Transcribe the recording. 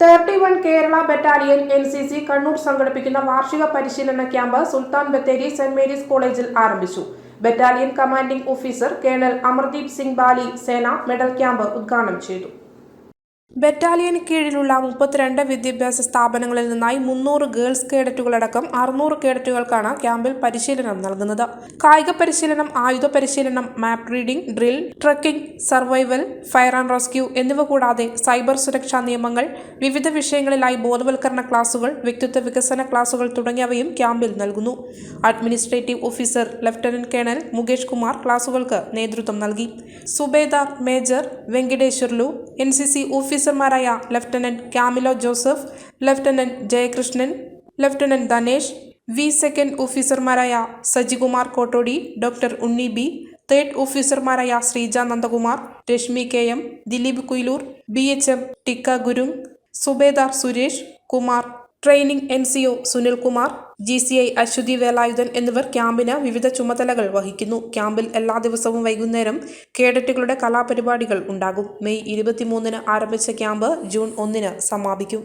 Thirty one Kerala battalion N C C Kannur സംഘടിപ്പിക്കുന്ന വാർഷിക പരിശീലന camp Sultan Bathery saint Mary's കോളേജിൽ ആരംഭിച്ചു. Battalion commanding officer colonel Amardeep Singh Bali Sena medal camp ഉദ്ഘാടനം ചെയ്തു. ബറ്റാലിയന് കീഴിലുള്ള മുപ്പത്തിരണ്ട് വിദ്യാഭ്യാസ സ്ഥാപനങ്ങളിൽ നിന്നായി മുന്നൂറ് ഗേൾസ് കേഡറ്റുകളടക്കം അറുന്നൂറ് കേഡറ്റുകൾക്കാണ് ക്യാമ്പിൽ പരിശീലനം നൽകുന്നത്. കായിക പരിശീലനം ആയുധ പരിശീലനം map reading drill trekking survival fire and rescue എന്നിവ കൂടാതെ സൈബർ സുരക്ഷാ നിയമങ്ങൾ വിവിധ വിഷയങ്ങളിലായി ബോധവൽക്കരണ ക്ലാസുകൾ വ്യക്തിത്വ വികസന ക്ലാസുകൾ തുടങ്ങിയവയും ക്യാമ്പിൽ നൽകുന്നു. Administrative officer lieutenant colonel Mukesh Kumar ക്ലാസുകൾക്ക് നേതൃത്വം നൽകി. Subedar major Venkateswarlu N C C ഓഫീസർമാരായ lieutenant Camillo Joseph lieutenant Jayakrishnan lieutenant Dhanesh V second ഓഫീസർമാരായ Sajikumar Kottodi doctor Unni B third ഓഫീസർമാരായ Sreeja Nandakumar Reshmi K M Dileep Kuyiloor B H M Tikka Gurung Subedar Suresh Kumar training N C O Sunilkumar G C I Aswathi Velayudhan എന്നിവർ ക്യാമ്പിന് വിവിധ ചുമതലകൾ വഹിക്കുന്നു. ക്യാമ്പിൽ എല്ലാ ദിവസവും വൈകുന്നേരം കേഡറ്റുകളുടെ കലാപരിപാടികൾ ഉണ്ടാകും. മെയ് ഇരുപത്തിമൂന്നിന് ആരംഭിച്ച ക്യാമ്പ് ജൂൺ ഒന്നിന് സമാപിക്കും.